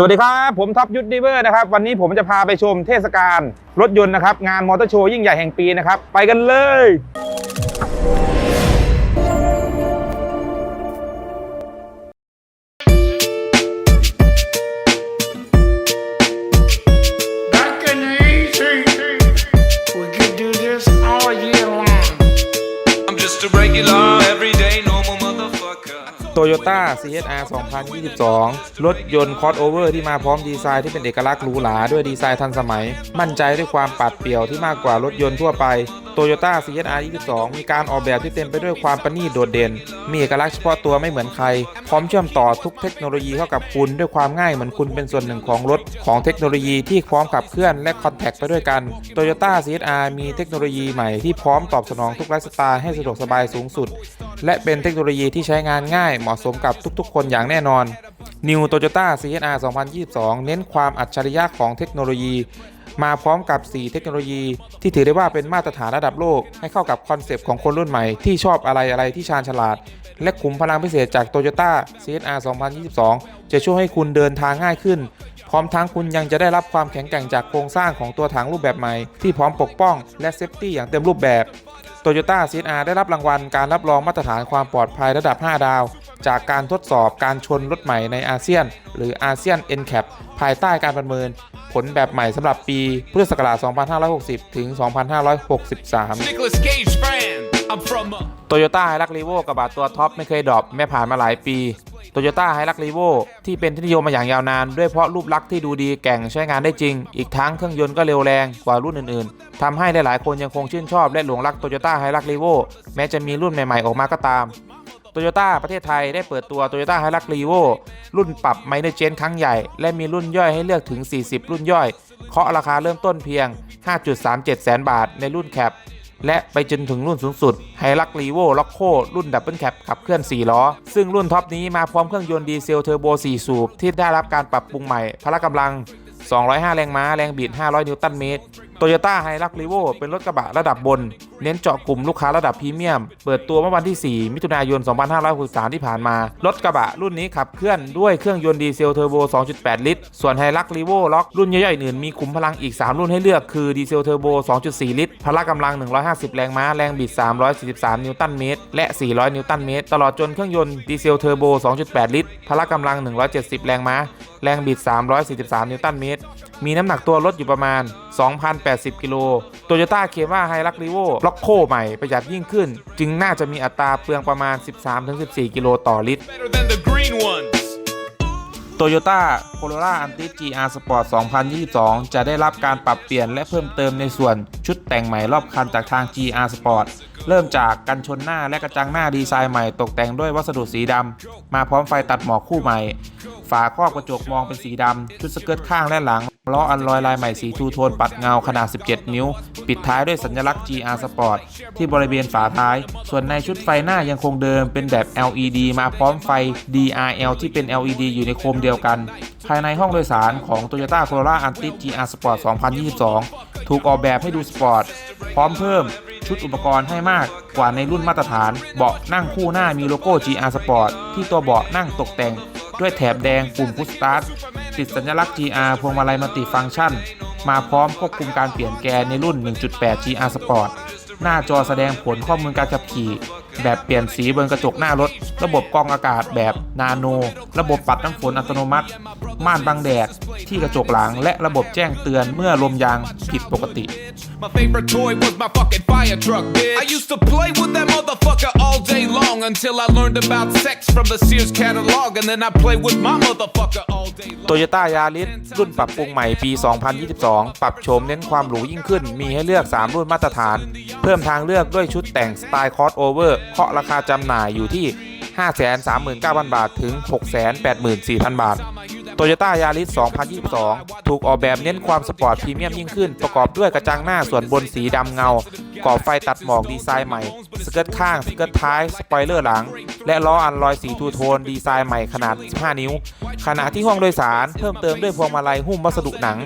สวัสดีครับผมท็อปยุทธดีเวอร์นะครับวันนี้ผมจะพาไปชมเทศกาลรถยนต์นะครับงานมอเตอร์โชว์ยิ่งใหญ่แห่งปีนะครับไปกันเลย Toyota CHR 2022 รถยนต์คอสโอเวอร์ที่มาพร้อมดีไซน์ที่เป็นเอกลักษณ์หรูหราด้วยดีไซน์ทันสมัย มั่นใจด้วยความปัดเปรียวที่มากกว่ารถยนต์ทั่วไป Toyota CHR 22 มีการออกแบบที่เต็มไปด้วยความประณีตโดดเด่น มีเอกลักษณ์เฉพาะตัวไม่เหมือนใคร พร้อมเชื่อมต่อทุกเทคโนโลยีเข้ากับคุณ ด้วยความง่ายเหมือนคุณเป็นส่วนหนึ่งของรถ ของเทคโนโลยีที่พร้อมขับเคลื่อนและคอนแทคไปด้วยกัน Toyota CHR มีเทคโนโลยีใหม่ที่พร้อมตอบสนองทุกไลฟ์สไตล์ให้สะดวกสบายสูงสุด และเป็นเทคโนโลยีที่ใช้งานง่ายเหมาะสมกับทุกๆ คนอย่างแน่นอน New Toyota CHR 2022 เน้นความอัจฉริยะของเทคโนโลยี มาพร้อมกับ 4 เทคโนโลยี ที่ถือได้ว่าเป็นมาตรฐานระดับโลก ให้เข้ากับคอนเซปต์ของคนรุ่นใหม่ที่ชอบอะไรอะไรที่ชาญฉลาด และขุมพลังพิเศษจาก Toyota CHR 2022 จะช่วยให้คุณเดินทางง่ายขึ้น พร้อมทั้งคุณยังจะได้รับความแข็งแกร่งจากโครงสร้างของตัวถังรูปแบบใหม่ ที่พร้อมปกป้องและเซฟตี้อย่างเต็มรูปแบบ Toyota CHR ได้รับรางวัลการรับรองมาตรฐานความปลอดภัยระดับ 5 ดาว จากการทดสอบการชนรถใหม่ในอาเซียน หรืออาเซียน NCAP ภายใต้การประเมิน ผลแบบใหม่สำหรับปีพุทธศักราช 2560 ถึง 2563 Nicholas Cage fan. I'm from a โตโยต้าไฮรักรีโวกระบะตัวท็อปไม่เคยดรอปแม้ผ่านมาหลายปีโตโยต้าไฮรักรีโวที่เป็นที่นิยมมาอย่างยาวนาน ด้วยเพราะรูปลักษณ์ที่ดูดีแกร่งใช้งานได้จริง อีกทั้งเครื่องยนต์ก็เร็วแรงกว่ารุ่นอื่นๆทำให้หลายๆคนยังคงชื่นชอบและหลงรักโตโยต้าไฮรักรีโวแม้จะมีรุ่นใหม่ๆออกมาก็ตาม โตโยต้าประเทศไทยได้เปิดตัวโตโยต้าไฮรักรีโวรุ่นปรับไมเนเจนครั้งใหญ่ และมีรุ่นย่อยให้เลือกถึง 40 รุ่นย่อย เคาะราคาเริ่มต้นเพียง 5.37 แสนบาทในรุ่นแคปและไปจนถึงรุ่นสูงสุดไฮรักรีโวล็อกโครุ่นดับเบิลแคปขับเคลื่อน 4 ล้อ ซึ่งรุ่นท็อปนี้มาพร้อมเครื่องยนต์ดีเซลเทอร์โบ 4 สูบ ที่ได้รับการปรับปรุงใหม่ พละกำลัง 205 แรงม้า แรงบิด 500 นิวตันเมตร โตโยต้าไฮรักรีโวเป็นรถกระบะระดับบน เน้นเจาะกลุ่มลูกค้าระดับพรีเมียม เปิดตัวเมื่อวันที่ 4 มิถุนายน 2563 ที่ผ่านมา รถกระบะรุ่นนี้ขับเคลื่อนด้วยเครื่องยนต์ดีเซลเทอร์โบ 2.8 ลิตร ส่วนไฮรักรีโวล็อกรุ่นย่อยๆอื่นมีขุมพลังอีก 3 รุ่นให้เลือกคือดีเซลเทอร์โบ 2.4 ลิตร พละกำลัง 150 แรงม้า แรงบิด 343 นิวตันเมตร และ 400 นิวตันเมตร ตลอดจนเครื่องยนต์ดีเซลเทอร์โบ 2.8 ลิตร พละกำลัง 170 แรงม้า แรงบิด 343 นิวตันเมตร มีน้ำหนักตัวรถอยู่ประมาณ 2,080 กิโลโตโยต้าเคว่าไฮรักรีโวล็อกโคใหม่ประหยัดยิ่งขึ้น จึงน่าจะมีอัตราเปลืองประมาณ 13-14 กิโลต่อลิตร better than the green ones. Toyota Corolla Altis GR Sport 2022 จะได้รับการปรับเปลี่ยนและเพิ่มเติมในส่วนชุดแต่งใหม่รอบคันจากทาง GR Sport เริ่มจากกันชนหน้าและกระจังหน้าดีไซน์ใหม่ตกแต่งด้วยวัสดุสีดำ มาพร้อมไฟตัดหมอกคู่ใหม่ ฝาครอบกระจกมองเป็นสีดำ ชุดสเกิร์ตข้างและหลังล้ออันลอยลายใหม่สีทูโทนปัดเงาขนาด 17 นิ้ว ปิดท้ายด้วยสัญลักษณ์ GR Sport ที่บริเวณฝาท้าย ส่วนในชุดไฟหน้ายังคงเดิมเป็นแบบ LED มาพร้อมไฟ DRL ที่เป็น LED อยู่ในโคมเดียวกัน ภายในห้องโดยสารของ Toyota Corolla Altis GR Sport 2022 ถูกออกแบบให้ดูสปอร์ต พร้อมเพิ่มชุดอุปกรณ์ให้มากกว่าในรุ่นมาตรฐาน เบาะนั่งคู่หน้ามีโลโก้ GR Sport ที่ตัวเบาะนั่งตกแต่ง ด้วยแถบแดงปุ่มพุชสตาร์ทติดสัญลักษณ์ GR พวงมาลัยมัลติฟังก์ชัน มาพร้อมควบคุมการเปลี่ยนแกนในรุ่น 1.8 GR Sport หน้าจอแสดงผลข้อมูลการขับขี่ แบบเปลี่ยนสีบนกระจกหน้ารถ ระบบกรองอากาศแบบนาโน ระบบปัดน้ำฝนอัตโนมัติ ม่านบังแดด ที่กระจกหลัง และระบบแจ้งเตือนเมื่อลมยางผิดปกติ My favorite toy was my fucking fire truck, bitch. I used to play with that motherfucker all day long until I learned about sex from the Sears catalog, and then I played with my motherfucker all day long. โตโยต้ายาริสรุ่นปรับปรุงใหม่ปี 2022 ปรับโฉมเน้นความหรูยิ่งขึ้น มีให้เลือก 3 รุ่นมาตรฐาน เพิ่มทางเลือกด้วยชุดแต่งสไตล์คอสโอเวอร์เคาะราคาจำหน่ายอยู่ที่ 539,000 บาท ถึง 684,000 บาทโตโยต้ายาริส2022 ถูกออกแบบเน้นความสปอร์ตพรีเมียมยิ่งขึ้น ประกอบด้วยกระจังหน้าส่วนบนสีดำเงา กรอบไฟตัดหมอกดีไซน์ใหม่ สเกิร์ตข้าง สเกิร์ตท้าย สปอยเลอร์หลัง และล้ออันลอยสีทูโทน ดีไซน์ใหม่ขนาด 15 นิ้ว ขณะที่ห้องโดยสารเพิ่มเติมด้วยพวงมาลัยหุ้มวัสดุหนัง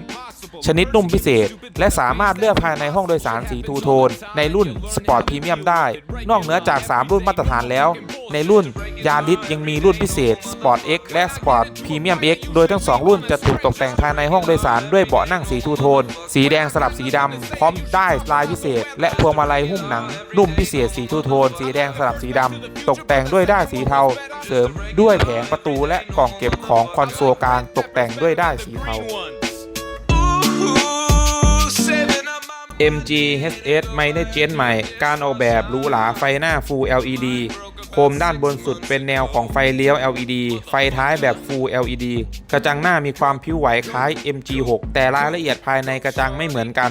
ชนิดนุ่มพิเศษ และสามารถเลือกภายในห้องโดยสารสีทูโทน ในรุ่นสปอร์ตพรีเมียมได้ นอกเหนือจาก 3 รุ่นมาตรฐานแล้ว ในรุ่นยาริสยังมีรุ่นพิเศษ Sport X และ Sport Premium X โดยทั้ง 2 รุ่นจะถูกตกแต่งภายในห้องโดยสารด้วยเบาะนั่งสีทูโทน สีแดงสลับสีดำพร้อมได้ลายพิเศษ และพวงมาลัยหุ้มหนัง นุ่มพิเศษสีทูโทน สีแดงสลับสีดำตกแต่งด้วยด้ายสีเทา เสริมด้วยแผงประตูและกล่องเก็บของคอนโซลกลางตกแต่งด้วยด้ายสีเทา my MG HS ไม่ได้เจนใหม่ การออกแบบหรูหราไฟหน้า Full LED โคมด้านบนสุดเป็นแนวของไฟเลี้ยว LED ไฟท้ายแบบ Full LED กระจังหน้ามีความผิวไหวคล้าย MG6 แต่รายละเอียดภายในกระจังไม่เหมือนกัน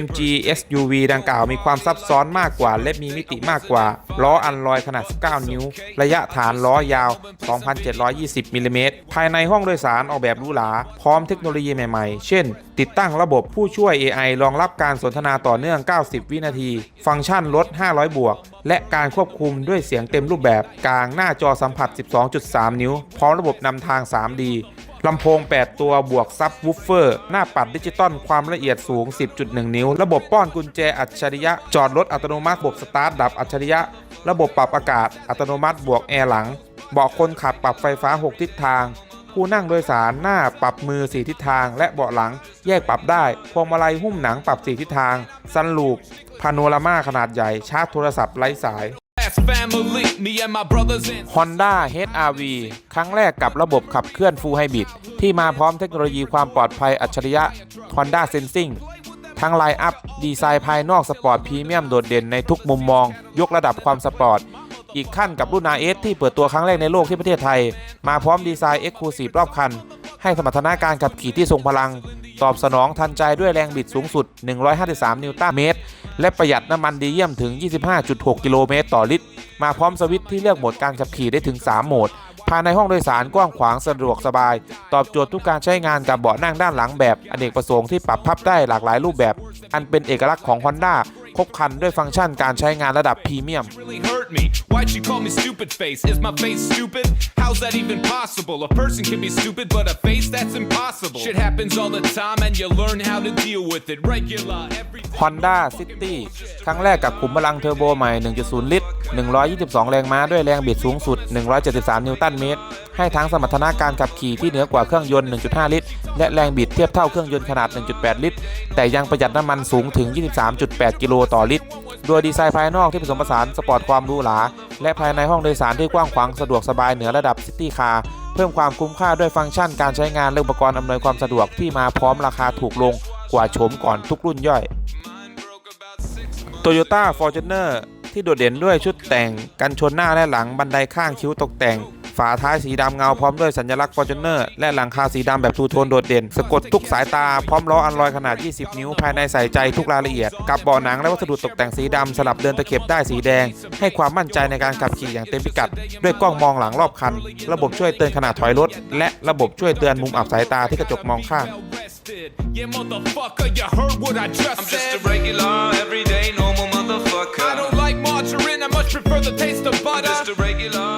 MG SUV ดังกล่าวมีความซับซ้อนมากกว่า และมีมิติมากกว่า ล้ออันลอยขนาด 19 นิ้ว ระยะฐานล้อยาว 2,720มิลลิเมตรภายในห้องโดยสารออกแบบหรูหราพร้อมเทคโนโลยีใหม่ๆ เช่นติดตั้งระบบผู้ช่วย AI รองรับการสนทนาต่อเนื่อง 90 วินาที ฟังก์ชันลด 500 บวก และการควบคุมด้วยเสียงเต็มรูปแบบ กลางหน้าจอสัมผัส 12.3 นิ้ว พร้อมระบบนำทาง 3D ลำโพง 8 ตัวบวกซับวูฟเฟอร์ หน้าปัดดิจิตอลความละเอียดสูง 10.1 นิ้ว ระบบป้อนกุญแจอัจฉริยะ จอดรถอัตโนมัติ บวกสตาร์ทดับอัจฉริยะ ระบบปรับอากาศอัตโนมัติ บวกแอร์หลัง เบาะคนขับปรับไฟฟ้า 6 ทิศทาง ผู้นั่งโดยสารหน้าปรับมือ4ทิศทาง และเบาะหลังแยกปรับได้ พวงมาลัยหุ้มหนังปรับ4ทิศทาง ซันลูปพาโนรามาขนาดใหญ่ ชาร์จโทรศัพท์ไร้สาย last family, me and my brothers and Honda HR-V ครั้งแรกกับระบบขับเคลื่อน Full Hybrid ที่มาพร้อมเทคโนโลยีความปลอดภัยอัจฉริยะ Honda Sensing ทั้งไลน์อัพ ดีไซน์ภายนอกสปอร์ตพรีเมียมโดดเด่นในทุกมุมมอง ยกระดับความสปอร์ต อีกขั้นกับรุ่น RS ที่เปิดตัวครั้งแรกในโลกที่ประเทศไทย มาพร้อมดีไซน์ Exclusive รอบคัน ให้สมรรถนะการขับขี่ที่ทรงพลัง ตอบสนองทันใจด้วยแรงบิดสูงสุด 153 นิวตันเมตร และประหยัดน้ำมันดีเยี่ยมถึง 25.6 กิโลเมตรต่อลิตร มาพร้อมสวิตช์ที่เลือกโหมดการขับขี่ได้ถึง 3 โหมดภายในห้องโดยสารกว้างขวางสะดวกสบาย ตอบโจทย์ทุกการใช้งานกับเบาะนั่งด้านหลังแบบ อเนกประสงค์ที่ปรับพับได้หลากหลายรูปแบบ อันเป็นเอกลักษณ์ของ Honda ครบคันด้วยฟังก์ชันการใช้งานระดับพรีเมียม hurt me. Why'd you call me stupid face? Is my face stupid? How's that even possible? A person can be stupid, but a face that's impossible. Shit happens all the time, and you learn how to deal with it. Regular, every. Honda City ครั้งแรกกับขุมพลังเทอร์โบใหม่ 1.0 ลิตร 122 แรงม้าด้วยแรงบิดสูงสุด 173 นิวตันเมตร ให้ทั้งสมรรถนะการขับขี่ที่เหนือกว่าเครื่องยนต์ 1.5 ลิตร และแรงบิดเทียบเท่าเครื่องยนต์ขนาด 1.8 ลิตร แต่ยังประหยัดน้ำมันสูงถึง 23.8 กิโลต่อลิตร โดยดีไซน์ภายนอกที่ผสมผสานสปอร์ตความหรูหราและภายในห้องโดยสารที่กว้างขวางสะดวกสบายเหนือระดับซิตี้คาร์เพิ่มความคุ้มค่าด้วยฟังก์ชันการใช้งานและอุปกรณ์อำนวยความสะดวกที่มาพร้อมราคาถูกลงกว่าโฉมก่อนทุกรุ่นย่อย Toyota Fortuner ที่โดดเด่นด้วยชุดแต่งกันชนหน้าและหลังบันไดข้างคิ้วตกแต่ง ฝาท้ายสีดำเงาพร้อมด้วยสัญลักษณ์ Fortuner และหลังคาสีดำแบบทูโทนโดดเด่น สะกดทุกสายตาพร้อมล้ออันลอยขนาด 20 นิ้วภายในใส่ใจทุกรายละเอียด กับเบาะหนังและวัสดุตกแต่งสีดำสลับเดินตะเข็บได้สีแดง ให้ความมั่นใจในการขับขี่อย่างเต็มพิกัด ด้วยกล้องมองหลังรอบคัน ระบบช่วยเตือนขณะถอยรถ และระบบช่วยเตือนมุมอับสายตาที่กระจกมองข้าง Arrested. Yeah, motherfucker, you heard what I just I'm said. just a regular, everyday, normal motherfucker. I don't like margarine, I much prefer the taste of I'm butter. just a regular,